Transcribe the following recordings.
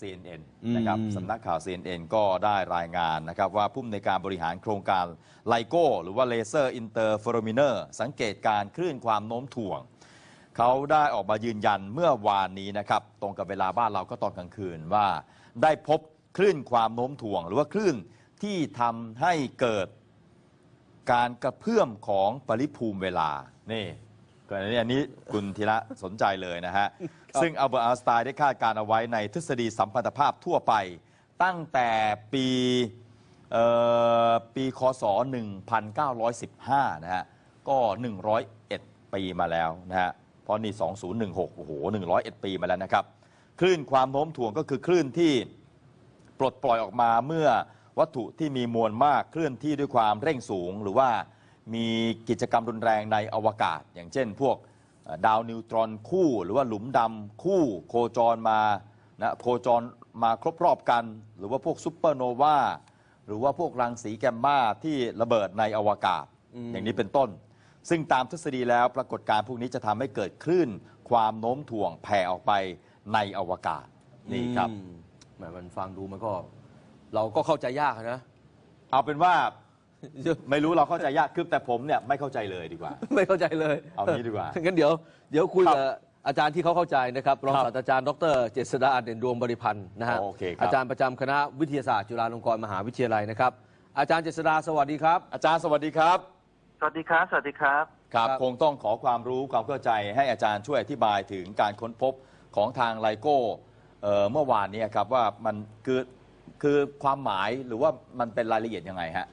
CNN อืมนะครับสำนักข่าว CNN ก็ได้รายงานนะครับว่าผู้อำนวยการบริหารโครงการไลโก้หรือว่าเลเซอร์อินเตอร์เฟโรมิเนอร์สังเกตการคลื่นความโน้มถ่วง เขาได้ออกมายืนยันเมื่อวานนี้นะครับ ตรงกับเวลาบ้านเราก็ตอนกลางคืนว่า ได้พบคลื่นความโน้มถ่วง หรือว่าคลื่นที่ทำให้เกิดการกระเพื่อมของปริภูมิเวลานี่ ก็อันนี้อันนี้คุณธีระสนใจเลยนะฮะ ซึ่งอัลเบอร์ตอัลสไตน์ได้คาดการณ์เอาไว้ในทฤษฎีสัมพันธภาพทั่วไป ตั้งแต่ปีเอ่อปีคศ 1915 นะฮะ ก็ 101 ปีมาแล้วนะฮะ เพราะนี่ 2016 โอ้โห 101 ปีมาแล้วนะครับ คลื่นความโน้มถ่วงก็คือคลื่นที่ปลดปล่อยออกมาเมื่อวัตถุที่มีมวลมากเคลื่อนที่ด้วยความเร่งสูงหรือว่า มีกิจกรรมรุนแรงในอวกาศ อย่างเช่น พวกเอ่อดาวนิวตรอนคู่ หรือว่าหลุมดำคู่โคจรมานะโคจรมาครบรอบกัน หรือว่าพวกซูเปอร์โนวาหรือว่าพวกรังสีแกมมาที่ระเบิดในอวกาศอย่างนี้เป็นต้น ซึ่งตามทฤษฎีแล้วปรากฏการณ์พวกนี้จะทำให้เกิดคลื่นความโน้มถ่วงแผ่ออกไปในอวกาศนี่ครับอืมแหมมันฟังดูมันก็ เราก็เข้าใจยากนะ เอาเป็นว่า ไม่รู้เราเข้าใจยากคือแต่ผมเนี่ยไม่เข้าใจเลยดีกว่า ไม่เข้าใจเลยเอางี้ดีกว่างั้นเดี๋ยวเดี๋ยวคุยครับกับอาจารย์ที่เขาเข้าใจนะครับรองครับศาสตราจารย์ดรเจษฎาเด่นดวงบริพันธ์นะฮะโอเคครับอาจารย์ประจำคณะวิทยาศาสตร์จุฬาลงกรณ์มหาวิทยาลัยนะครับ อาจารย์เจษฎาสวัสดีครับ อาจารย์สวัสดีครับ สวัสดีครับ สวัสดีครับครับครับคงต้องขอความรู้ความเข้าใจให้อาจารย์ช่วยอธิบายถึงการค้นพบของทางไลโก้เอ่อเมื่อวานนี้ครับว่ามันคือคือความหมายหรือว่ามันเป็นรายละเอียดยังไงฮะ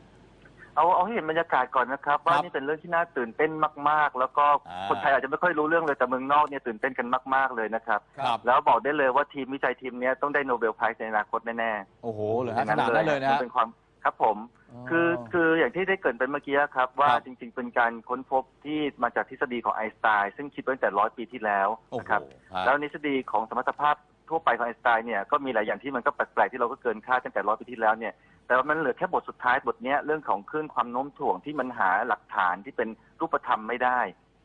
เอาเอาให้เห็นบรรยากาศก่อนนะครับ ว่านี่เป็นเรื่องที่น่าตื่นเต้นมาก ๆ แล้วก็อ่าคนไทยอาจจะไม่ค่อยรู้เรื่องเลยแต่เมืองนอกเนี่ยตื่นเต้นกันมาก ๆ เลยนะครับ ครับ แล้วบอกได้เลยว่าทีมวิจัยทีมเนี้ยต้องได้โนเบลไพรส์ในอนาคตแน่โอ้โหๆเลยฮะขนาดนั้นเลยนะมัฮะ เป็นความครับผมอ๋อคือคืออย่างที่ได้เกรินไปเมื่อกี้ครับ ว่าครับ จริง ๆ เป็นการค้นพบที่มาจากทฤษฎีของไอน์สไตน์ซึ่งคิดไว้ตั้งแต่ร้อยปีที่แล้วโอ้โหนะครับ ฮะ แล้วทฤษฎีของสมรรถภาพ ทั่วไปของไอน์สไตน์เนี่ยก็มีหลายอย่างที่มันก็แปลกๆที่เราก็เกินคาดตั้งแต่ร้อยปีที่แล้วเนี่ยแต่ว่ามันเหลือแค่บทสุดท้ายบทเนี้ยเรื่องของคลื่นความโน้มถ่วงที่มันหาหลักฐานที่เป็นรูปธรรมไม่ได้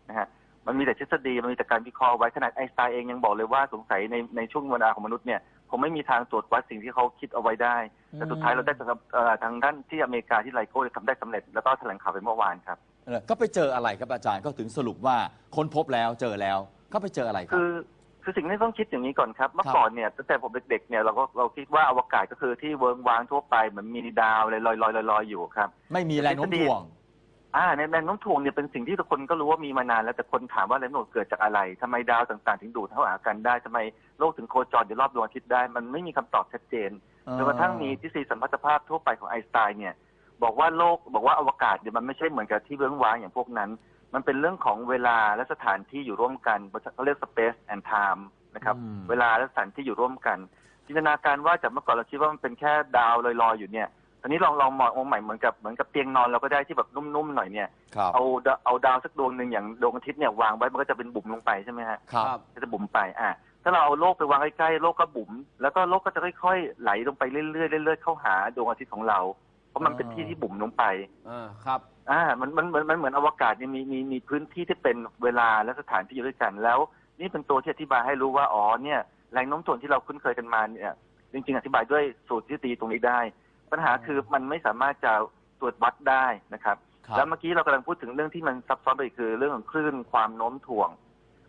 นะฮะมันมีแต่ทฤษฎีมันมีแต่การวิเคราะห์ไว้ขนาดไอน์สไตน์เองยังบอกเลยว่าสงสัยในในช่วงเวลาของมนุษย์เนี่ยคงไม่มีทางตรวจวัดสิ่งที่เขาคิดเอาไว้ได้ แต่สุดท้ายเราได้จากเอ่อทางด้านที่อเมริกาที่ไลโก้ทำได้สำเร็จ แล้วก็แถลงข่าวไปเมื่อวานครับ เออก็ไปเจออะไรครับอาจารย์ก็ถึงสรุปว่าค้นพบแล้วเจอแล้วก็ไปเจออะไรครัคืบอ คือสิ่งที่ต้องคิดอย่างนี้ก่อนครับ เมื่อครับก่อนเนี่ยตั้งแต่ผมเด็กๆเนี่ยเราก็เราคิดว่าอวกาศก็คือที่เวิร์งว้างทั่วไปเหมือนมีดาวอะไรลอยๆลอยๆอยู่ครับ ไม่มีแรงโน้มถ่วง อ่าในแรงโน้มถ่วงเนี่ยเป็นสิ่งที่ทุกคนก็รู้ว่ามีมานานแล้วแต่คนถามว่าแรงโน้มถ่วงเกิดจากอะไรทำไมดาวต่างๆ ถึงดูดเข้าหากันได้ทำไมโลกถึงโคจรอยู่รอบดวงอาทิตย์ได้ มันไม่มีคำตอบชัดเจนจนกระทั่งมีทฤษฎีสัมพัทธภาพทั่วไปของไอน์สไตน์เนี่ย บอกว่าโลกบอกว่าอวกาศเนี่ยมันไม่ใช่เหมือนกับที่เวิ้งว้างอย่างพวกนั้น มันเป็นเรื่องของเวลาและสถานที่อยู่ร่วมกันเขาเรียก space and time นะครับอืมเวลาและสถานที่อยู่ร่วมกันจินตนาการว่าจากเมื่อก่อนเราคิดว่ามันเป็นแค่ดาวลอยๆอยู่เนี่ยตอนนี้ลองลองมององค์ใหม่เหมือนกับเหมือนกับเตียงนอนเราก็ได้ที่แบบนุ่มๆหน่อยเนี่ยครับเอาดาเอาดาวสักดวงหนึ่งอย่างดวงอาทิตย์เนี่ยวางไว้มันก็จะเป็นบุ๋มลงไปใช่ไหมฮะครับก็จะบุ๋มไปอะถ้าเราเอาโลกไปวางใกล้ๆโลกก็บุ๋มแล้วก็โลกก็จะค่อยๆไหลลงไปเรื่อยๆเรื่อยๆเข้าหาดวงอาทิตย์ของเราเพ ราะมันเป็นอ่าที่ที่บุ๋มลงไปอ่าครับอ่ามันมันมันมันเหมือนอวกาศเนี่ยมีมีมีพื้นที่ที่เป็นเวลาและสถานที่อยู่ด้วยกัน แล้วนี่เป็นตัวที่อธิบายให้รู้ว่าอ๋อเนี่ยแรงโน้มถ่วงที่เราคุ้นเคยกันมาเนี่ยจริง ๆ อธิบายด้วยสูตรทฤษฎีตรงนี้ได้ ปัญหาคือมันไม่สามารถจะตรวจวัดได้นะครับครับแล้วเมื่อกี้เรากำลังพูดถึงเรื่องที่มันซับซ้อนไปอีกคือเรื่องของคลื่นความโน้มถ่วง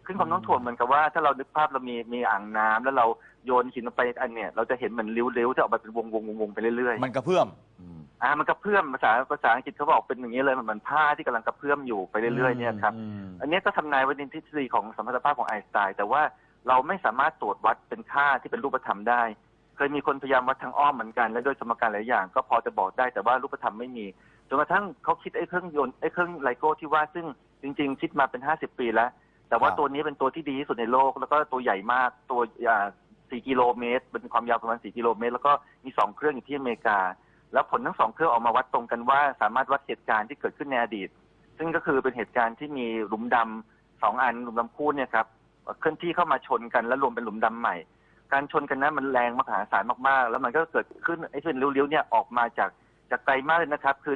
คลื่นความโน้มถ่วงเหมือนกับว่าถ้าเรานึกภาพเรามีมีอ่างน้ำแล้วเราโยนหินลงไปอันเนี่ยเราจะเห็นเหมือนริ้วๆที่ออกมาเป็นวงวงวงวงไปเรื่อยมันกระเพื่อม อืมๆอ่ามันกระเพื่อมภาษาภาษาอังกฤษเขาบอกเป็นอย่างนี้เลยมันเหมือนผ้าที่กำลังกระเพื่อมอยู่ไปเรื่อยๆเนี่ยครับอืมอันนี้ก็ทำนายไว้ในทฤษฎีของสมรรถภาพของไอน์สไตน์แต่ว่าเราไม่สามารถตรวจวัดเป็นค่าที่เป็นรูปธรรมได้ เคยมีคนพยายามวัดทางอ้อมเหมือนกัน และโดยสมการหลายอย่าง ก็พอจะบอกได้แต่ว่ารูปธรรมไม่มีจนกระทั่งเขาคิดไอ้เครื่องยนต์ไอ้เครื่องไลโก้ที่ว่าซึ่งจริง ๆ คิดมาเป็นห้าสิบปีแล้ว แต่ว่าครับ ตัวนี้เป็นตัวที่ดีที่สุดในโลก แล้วก็ตัวใหญ่มากตัวอ่าสี่กิโลเมตร เป็นความยาวประมาณสี่กิโลเมตร แล้วก็มีสองเครื่องอยู่ที่อเมริกา แล้วผลทั้งสองเครื่องออกมาวัดตรงกันว่า สามารถวัดเหตุการณ์ที่เกิดขึ้นในอดีต ซึ่งก็คือเป็นเหตุการณ์ที่มีหลุมดำสองอันหลุมดำคู่เนี่ยครับเคลื่อนที่เข้ามาชนกันแล้วรวมเป็นหลุมดำใหม่ การชนกันนั้นมันแรงมหาศาลมากๆ แล้วมันก็เกิดขึ้นไอ้ที่เป็นริ้วๆเนี่ยออกมาจากจากไกลมากเลยนะครับ คือ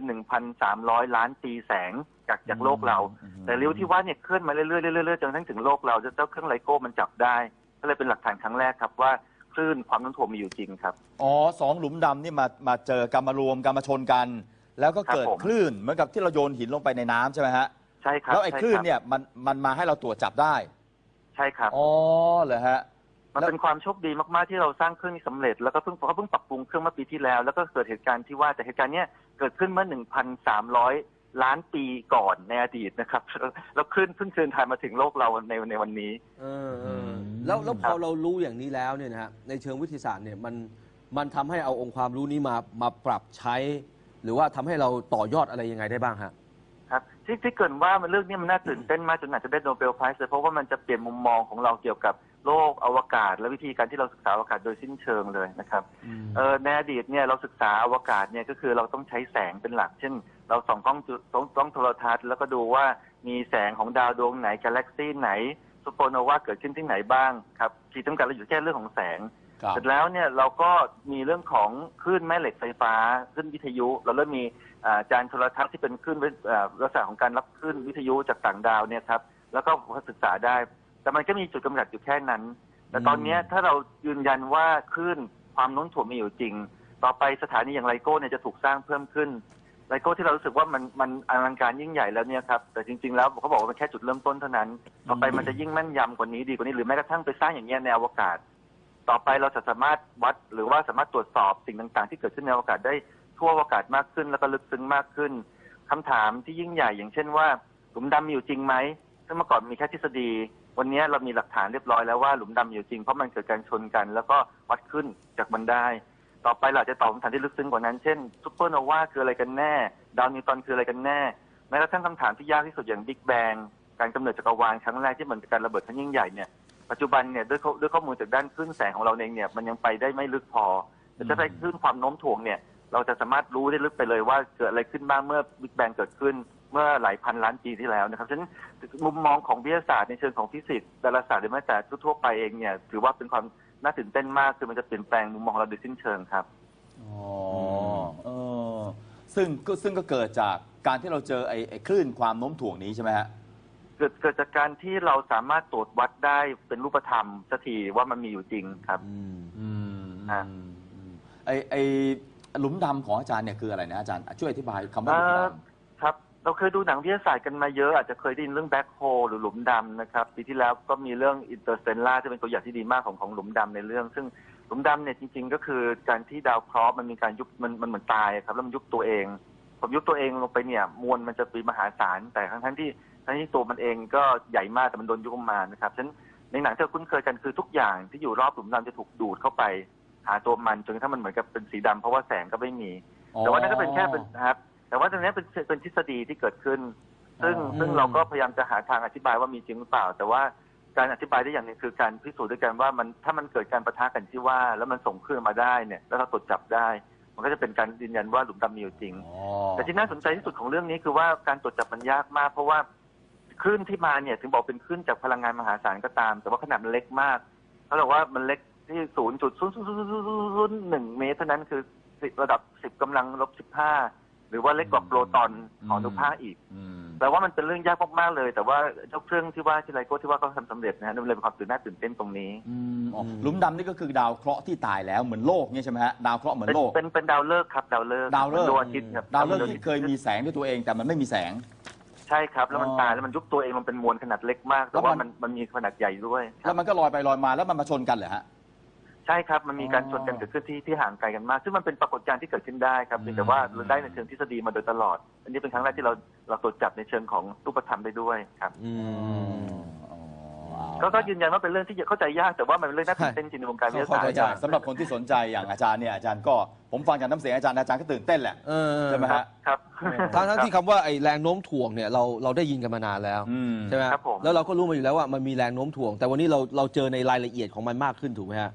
1,300 ล้านปีแสงจากจากโลกเราอืมแต่ริ้วที่ว่าเนี่ยเคลื่อนมาเรื่อยๆเรื่อยๆจนกระทั่งถึงโลกเราจนเจ้าเครื่องไลโก้มันจับได้ ก็เลยเป็นหลักฐานครั้งแรกครับว่า คลื่นความโน้มถ่วงมีอยู่จริงครับ อ๋อสองหลุมดำนี่มามาเจอกันมารวมกันมาชนกัน แล้วก็เกิดครับผม คลื่นเหมือนกับที่เราโยนหินลงไปในน้ำใช่ไหมฮะใช่ครับแล้วไอ้ใช่คลื่นรับเนี่ยมันมันมาให้เราตรวจจับได้ใช่ครับ อ๋อเหรอฮะ มันแล้วเป็นความโชคดีมาก ๆ ที่เราสร้างเครื่องนี้สำเร็จ แล้วก็เพิ่งเขาเพิ่งปรับปรุงเครื่องเมื่อปีที่แล้ว แล้วก็เกิดเหตุการณ์ที่ว่าแต่เหตุการณ์เนี้ยเกิดขึ้นเมื่อ 1,300 ล้านปีก่อนในอดีตนะครับ แล้วคลื่นเพิ่งเชิญทานมาถึงโลกเราในในวันนี้ เออเออแล้วแล้วพอเรารู้อย่างนี้แล้วเนี่ยนะฮะในเชิงวิทยาศาสตร์เนี่ยมันมันทำให้เอาองค์ความรู้นี้มามาปรับใช้ หรือว่าทำให้เราต่อยอดอะไรยังไงได้บ้างฮะ ครับที่ที่เกรินว่ามันเรื่องนี้มันน่าตื่นเต้นมากจนอาจจะได้โนเบลไพรส์เลยเพราะว่ามันจะเปลี่ยนมุมมองของเราเกี่ยวกับ โลกอวกาศ และวิธีการที่เราศึกษาอวกาศโดยสิ้นเชิงเลยนะครับเออในอดีตเนี่ยเราศึกษาอวกาศเนี่ยก็คือเราต้องใช้แสงเป็นหลัก เช่น เราส่องกล้องจุกล้องกล้องโทรทัศน์ แล้วก็ดูว่ามีแสงของดาวดวงไหนกาแล็กซี่ไหนซูเปอร์โนวาเกิดขึ้นที่ไหนบ้างครับขีดจำกัดเราอยู่แค่เรื่องของแสงครับเสร็จแล้วเนี่ยเราก็มีเรื่องของคลื่นแม่เหล็กไฟฟ้าคลื่นวิทยุ เราเริ่มมีอ่าจานโทรทัศน์ที่เป็นคลื่นวิอ่าลักษณะของการรับคลื่นวิทยุจากต่างดาวเนี่ยครับแล้วก็ศึกษาได้ แต่มันก็มีจุดกำกัดอยู่แค่นั้น แต่ตอนเนี้ยถ้าเรายืนยันว่าคลื่นความโน้มถ่วงมีอยู่จริง ต่อไปสถานีอย่างไลโก้เนี่ยจะถูกสร้างเพิ่มขึ้นไลโก้ที่เรารู้สึกว่ามันมันอลังการยิ่งใหญ่แล้วเนี่ยครับแต่จริง ๆ แล้วเขาบอกว่ามันแค่จุดเริ่มต้นเท่านั้น ต่อไปมันจะยิ่งแม่นยำกว่านี้ดีกว่านี้หรือแม้กระทั่งไปสร้างอย่างเงี้ยในอวกาศ ต่อไปเราจะสามารถวัดหรือว่าสามารถตรวจสอบสิ่งต่างๆ ที่เกิดขึ้นในอวกาศได้ทั่วอวกาศมากขึ้น แล้วก็ลึกซึ้งมากขึ้นคำถามที่ยิ่งใหญ่อย่างเช่นว่าหลุมดำมีอยู่จริงไหมซึ่งเมื่อก่อนมีแค่ทฤษฎี วันนี้เรามีหลักฐานเรียบร้อยแล้วว่าหลุมดำมีอยู่จริงเพราะมันเกิดการชนกัน แล้วก็วัดขึ้นจากมันได้ต่อไปเราจะตอบคำถามที่ลึกซึ้งกว่านั้น เช่นซูเปอร์โนวาคืออะไรกันแน่ ดาวนิวตันคืออะไรกันแน่แม้กระทั่งคำถามที่ยากที่สุดอย่างบิ๊กแบงการกำเนิดจักรวาลครั้งแรกที่เหมือนกับการระเบิดครั้งยิ่งใหญ่เนี่ยปัจจุบันเนี่ยด้วยข้อด้วยข้อมูลจากด้านคลื่นแสงของเราเองเนี่ยมันยังไปได้ไม่ลึกพอแต่ถ้าใช้คลื่นความโน้มถ่วงเนี่ย เราจะสามารถรู้ได้ลึกไปเลยว่าเกิดอะไรขึ้นบ้างเมื่อบิ๊กแบงเกิดขึ้น เมื่อหลายพันล้านปีที่แล้วนะครับฉะนั้นมุมมองของวิทยาศาสตร์ในเชิงของฟิสิกส์ดาราศาสตร์หรือแม้แต่ทั่วๆไปเองเนี่ยถือว่าเป็นความน่าตื่นเต้นมากคือมันจะเปลี่ยนแปลงมุมมองของเราโดยสิ้นเชิงครับอ๋อเออซึ่งก็ซึ่งก็เกิดจากการที่เราเจอไอ้ไอ้คลื่นความโน้มถ่วงนี้ใช่ไหมฮะเกิดเกิดจากการที่เราสามารถตรวจวัดได้เป็นรูปธรรมสักทีว่ามันมีอยู่จริงครับ อืมอืมฮะอืมอืมไอ้ไอ้หลุมดำของอาจารย์เนี่ยคืออะไรนะอาจารย์ช่วยอธิบายคำว่าหลุมดเอ่อครับ เราเคยดูหนังวิทยาศาสตร์กันมาเยอะ อาจจะเคยได้ยินเรื่องแบ็คโฮลหรือหลุมดำนะครับปีที่แล้วก็มีเรื่องอินเตอร์สเตลล่าที่เป็นตัวอย่างที่ดีมากของของหลุมดำในเรื่อง ซึ่งหลุมดำเนี่ยจริง ๆ ก็คือการที่ดาวเคราะห์มันมีการยุบมันมันเหมือนตายครับแล้วมันยุบตัวเองผมยุบตัวเองลงไปเนี่ยมวลมันจะเป็นมหาศาลแต่ทั้งทั้งๆที่ทั้งที่ตัวมันเองก็ใหญ่มากแต่มันโดนยุบออกมานะครับฉะนั้นในหนังที่เราคุ้นเคยกันคือทุกอย่างที่อยู่รอบหลุมดำจะถูกดูดเข้าไป หาตัวมันจนกระทั่งมันเหมือนกับเป็นสีดำเพราะว่าแสงก็ไม่มีำแต่ว่านั่นก็เป็นแค่เป็นนะครับ แต่ว่าตรงนี้เป็นเป็นทฤษฎีที่เกิดขึ้น ซึ่งอ๋อซึ่งเราก็พยายามจะหาทางอธิบายว่ามีจริงหรือเปล่า แต่ว่าการอธิบายได้อย่างหนึงคือการพิสูจน์ด้วยกันว่ามันถ้ามันเกิดการประทะกันที่ว่า แล้วมันส่งคลื่นมาได้เนี่ยแล้วเราตรวจจับได้ มันก็จะเป็นการยืนยันว่าหลุมดำมีอยู่จริงอ๋อแต่ที่น่าสนใจที่สุดของเรื่องนี้คือว่าการตรวจจับมันยากมาก เพราะว่าคลื่นที่มาเนี่ยถึงบอกเป็นคลื่นจากพลังงานมหาศาลก็ตาม แต่ว่าขนาดมันเล็กมากเขาบอกว่ามันเล็กที่ศูนย์จุดศูนย์ศูนย์ศูนย์ศูนย์หนึ่งเมตรเท่านั้นคือระดับสิบกำลังลบสิบห้า หรือว่าเล็กกว่าโปรตอนของอนุภาคอีกอืมแปลว่ามันเป็นเรื่องยากมากๆเลย แต่ว่าเจ้าเครื่องที่ว่าที่ไลโก้ที่ว่าเขาทำสำเร็จนะฮะนั่นเลยเป็นความตื่นน่าตื่นเต้นตรงนี้อืมอ๋อหลุมดำนี่ก็คือดาวเคราะห์ที่ตายแล้วเหมือนโลกเนี่ยใช่ไหมฮะดาวเคราะห์เหมือนเป็นโลก เป็นเป็นดาวฤกษ์ครับดาวฤกษ์ดาวฤกษ์ ดวงอาทิตย์ครับดาวฤกษ์ที่เคยมีแสงด้วยตัวเองแต่มันไม่มีแสง ใช่ครับ แล้วมันอ๋อตายแล้วมันยุบตัวเองมันเป็นมวลขนาดเล็กมาก แต่แล้วว่ามัมันนมันมีขนาดใหญ่ด้วยคแล้รัวบมันก็ลอยไปลอยมาแล้วมันมาชนกันเหรอฮะ ใช่ครับมันมีการอ๋อชนกันเกิดขึ้นที่ที่ห่างไกลกันมาก ซึ่งมันเป็นปรากฏการณ์ที่เกิดขึ้นได้ครับเพียงแต่ว่าอืมเราได้ในเชิงทฤษฎีมาโดยตลอด อันนี้เป็นครั้งแรกที่เราเราตรวจจับในเชิงของรูปธรรมได้ด้วยครับอือ๋มออ๋อก็ก็ยืนยันว่าเป็นเรื่องที่เข้าใจยากแต่ว่ามันเป็นเรื่องน่าตื่นเต้นจริงในวงการวิทยาเข้าศาสตใจร์ยากสำหรับคนที่สนใจอย่างอาจารย์เนี่ยอาจารย์ก็ผมฟังจากน้ำเสียงอาจารย์อาจารย์ก็ตื่นเต้นแหละ เออใช่ไหมฮะ ครับ ทั้งทั้งที่คำว่าไอ้แรงโน้มถ่วงเนี่ยเราเราได้ยินกันมานานแล้วอืม ใช่ไหมครับผม แล้วเราก็รู้มาอยู่แล้วว่ามันมีแรงโน้มถ่วง แต่วันนี้เราเราเจอในรายละเอียดของมันมากขึ้นถูกไหมฮะ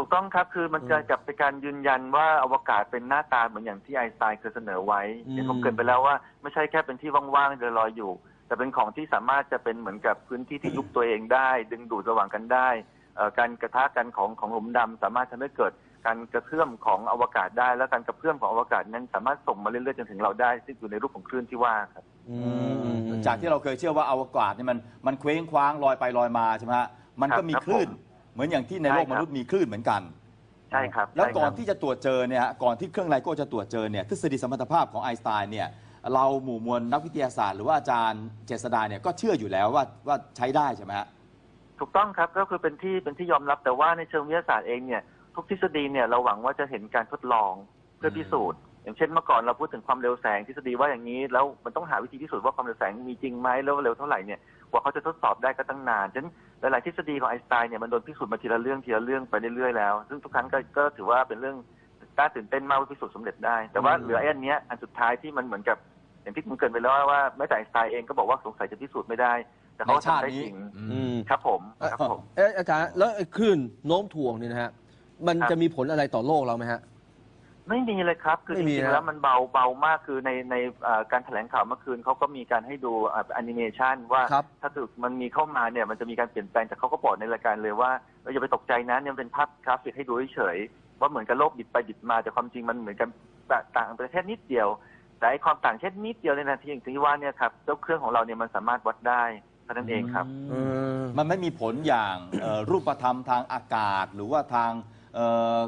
ถูกต้องครับคือมันอืมเกิดกับเป็นการยืนยันว่าอวกาศเป็นหน้าตาเหมือนอย่างที่ไอน์สไตน์เคยเสนอไว้อืมอย่างผมเกรินไปแล้วว่าไม่ใช่แค่เป็นที่ว่างๆลอยๆอยู่ แต่เป็นของที่สามารถจะเป็นเหมือนกับพื้นที่ที่ยุบตัวเองได้ ดึงดูดระหว่างกันได้เอ่อการกระทะกันของของหลุมดำสามารถทำให้เกิดการกระเพื่อมของอวกาศได้ และการกระเพื่อมของอวกาศนั้นสามารถส่งมาเรื่อยๆจนถึงเราได้ ซึ่งอยู่ในรูปของคลื่นที่ว่าครับอืมจากที่เราเคยเชื่อว่าอวกาศเนี่ยมันมันเคว้งคว้างลอยไปลอยมาใช่ไหมฮะมันก็มีครับคลื่นผม เหมือนอย่างที่ในโลกใช่คมรับ นุษย์มีคลื่นเหมือนกันใช่ครับแล้วใช่ก่อนครับ ที่จะตรวจเจอเนี่ยฮะก่อนที่เครื่องไลโก้จะตรวจเจอเนี่ยทฤษฎีสมรรถภาพของไอน์สไตน์เนี่ยเราหมู่มวลนักวิทยาศาสตร์หรือว่าอาจารย์เจษดาเนี่ยก็เชื่ออยู่แล้วว่าว่าใช้ได้ใช่ไหมฮะ ถูกต้องครับก็คือเป็นที่เป็นที่ยอมรับแต่ว่าในเชิงวิทยาศาสตร์เองเนี่ยทุกทฤษฎีเนี่ยเราหวังว่าจะเห็นการทดลองเพื่อพิสูจน์ อย่างเช่นเมื่อก่อนเราพูดถึงความเร็วแสงทฤษฎีว่าอย่างนี้แล้วมันต้องหาวิธีพิสูจน์ว่าความเร็วแสงมีจริงไหมแล้วเร็วเท่าไหร่เนี่ยกว่าเขาจะทดสอบได้ก็ตั้งนานฉะนั้น หลายๆทฤษฎีของไอน์สไตน์เนี่ยมันโดนพิสูจน์มาทีละเรื่องทีละเรื่องไปเรื่อยๆแล้ว ซึ่งทุกครั้งก็ก็ถือว่าเป็นเรื่องน่าตื่นเต้นมากว่าพิสูจน์สำเร็จได้ แต่ว่าอืมเหลือไอ้อันเนี้ยอันสุดท้ายที่มันเหมือนกับอย่างที่คุณเกรินไปแล้วว่าแม้แต่ไอน์สไตน์เองก็บอกว่าสงสัยจะพิสูจน์ไม่ได้ แต่เขาในชาติทำได้นี้จริงอือืมมครับผมครับผม เอ๊ะอาจารย์แล้วไอ้คลื่นโน้มถ่วงเนี่ยนะฮะมันครับ จะมีผลอะไรต่อโลกเราไหมฮะ ไม่มีเลยครับ คือไม่จมีริงนะๆแล้วมันเบาเบามากคือในในเอ่อการแถลงข่าวเมื่อคืนเขาก็มีการให้ดูแอนิเมชันว่า ครับ ถ้าถึกมันมีเข้ามาเนี่ยมันจะมีการเปลี่ยนแปลงแต่เขาก็บอกในรายการเลยว่าเราอย่าไปตกใจนะเนี่ยมันเป็นภาพกราฟิกให้ดูเฉยๆว่าเหมือนกับโลกบิดไปบิดมา แต่ความจริงมันเหมือนกันต่างประเทศนิดเดียว แต่ไอ้ความต่างแค่นิดเดียวในนาทีอย่างที่ว่าเนี่ยครับเจ้าเครื่องของเราเนี่ยมันสามารถวัดได้เท่านั้นเองครับเออมันไม่มีผลอย่างเอ่อรูปธรรมทางอากาศ หรือว่าทางเอ่อ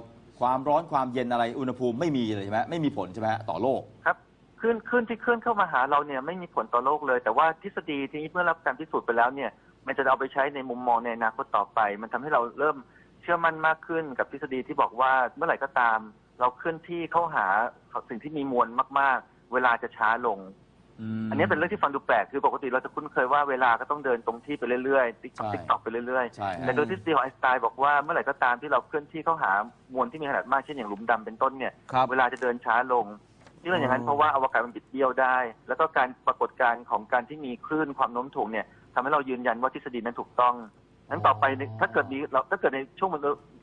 ความร้อนความเย็นอะไรอุณหภูมิไม่มีเลยใช่ไหมไม่มีผลใช่ไหมฮะต่อโลก ครับคลื่นคลื่นที่เคลื่อนเข้ามาหาเราเนี่ยไม่มีผลต่อโลกเลย แต่ว่าทฤษฎีที่เมื่อรับการพิสูจน์ไปแล้วเนี่ย มันจะเอาไปใช้ในมุมมองในอนาคตต่อไป มันทำให้เราเริ่มเชื่อมั่นมากขึ้นกับทฤษฎีที่บอกว่าเมื่อไหร่ก็ตาม เราเคลื่อนที่เข้าหาสิ่งที่มีมวลมาก ๆ เวลาจะช้าลง อันนี้เป็นเรื่องที่ฟังดูแปลกคือปกติเราจะคุ้นเคยว่าเวลาก็ต้องเดินตรงที่ไปเรื่อยๆติ๊กใช่ ติ๊กตอกไปเรื่อยๆใช่ฮะ แต่โดยทฤษฎีของไอน์สไตน์บอกว่าเมื่อไหร่ก็ตามที่เราเคลื่อนที่เข้าหามวลที่มีขนาดมากเช่นอย่างหลุมดำเป็นต้นเนี่ย ครับ เวลาจะเดินช้าลงที่เป็นอย่างนั้นอ๋อเพราะว่าอวกาศมันบิดเบี้ยวได้ แล้วก็การปรากฏการณ์ของการที่มีคลื่นความโน้มถ่วงเนี่ยทำให้เรายืนยันว่าทฤษฎีนั้นถูกต้องนั้นต่อไปเนี่ยถ้าเกิดมีเราถ้าเกิดในช่วงมัน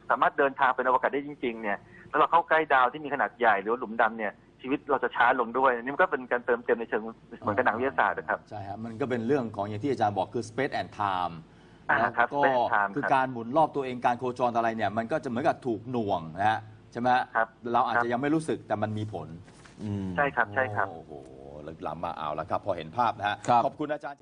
สามารถเดินทางเป็นอวกาศได้จริง ๆ เนี่ย แล้วเราเข้าใกล้ดาวที่มีขนาดใหญ่หรือว่าหลุมดำเนี่ย ชีวิตเราจะช้าลงด้วยอันนี่มันก็เป็นการเติมเต็มในเชิงเหมือนกับหนังวิทยาศาสตร์นะครับ ใช่ฮะมันก็เป็นเรื่องของอย่างที่อาจารย์บอกคือ space and time อ่าแล้วครับก็ space and time คือครับการหมุนรอบตัวเองการโคจรอะไรเนี่ย มันก็จะเหมือนกับถูกหน่วงนะฮะใช่ไหมฮะครับเราอาจครัจะบยังไม่รู้สึกแต่มันมีผลอืมใช่ครับใช่ครับ โอ้โหลึกล้ำมาเอาแล้วครับ พอเห็นภาพนะฮะครับ ขอบคุณอาจารย์